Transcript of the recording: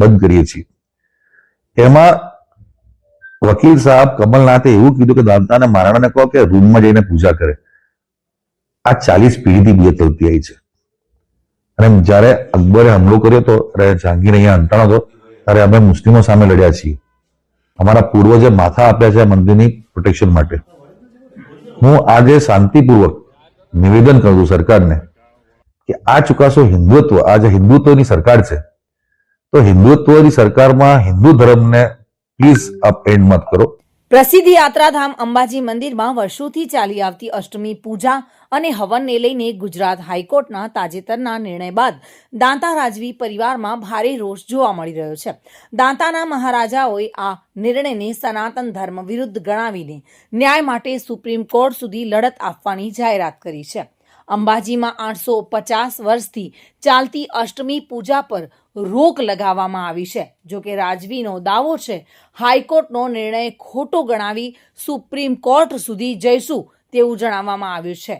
બંધ કરીએ છીએ. એમાં વકીલ સાહેબ કમલનાથે એવું કીધું કે દાંતાને મહારાણાને કહો કે રૂમમાં જઈને પૂજા કરે. આ ચાલીસ પેઢીથી બે ચાલતી આવી છે. અને જ્યારે અકબરે હુમલો કર્યો હતો ત્યારે જહાંગીર અહીંયા અંટાણો હતો, ત્યારે અમે મુસ્લિમો સામે લડ્યા છીએ. અમારા પૂર્વજે માથા આપ્યા છે મંદિરની પ્રોટેક્શન માટે. હું આજે શાંતિપૂર્વક નિવેદન કરું છું સરકારને કે આ ચુકાસો હિન્દુત્વ, આ જે હિન્દુત્વની સરકાર છે તો હિન્દુત્વની સરકારમાં હિન્દુ ધર્મને પ્લીઝ અપ એન્ડ મત કરો. પ્રસિદ્ધ યાત્રાધામ અંબાજી મંદિરમાં વર્ષોથી ચાલી આવતી અષ્ટમી પૂજા અને હવનને લઈને ગુજરાત હાઈકોર્ટના તાજેતરના નિર્ણય બાદ દાંતા રાજવી પરિવારમાં ભારે રોષ જોવા મળી રહ્યો છે. દાંતાના મહારાજાઓએ આ નિર્ણયને સનાતન ધર્મ વિરુદ્ધ ગણાવીને ન્યાય માટે સુપ્રીમ કોર્ટ સુધી લડત આપવાની જાહેરાત કરી છે. અંબાજીમાં આઠસો પચાસ વર્ષથી ચાલતી અષ્ટમી પૂજા પર રોક લગાવવામાં આવી છે. જો કે રાજવીનો દાવો છે, હાઈકોર્ટનો નિર્ણય ખોટો ગણાવી સુપ્રીમ કોર્ટ સુધી જઈશું તેવું જણાવવામાં આવ્યું છે.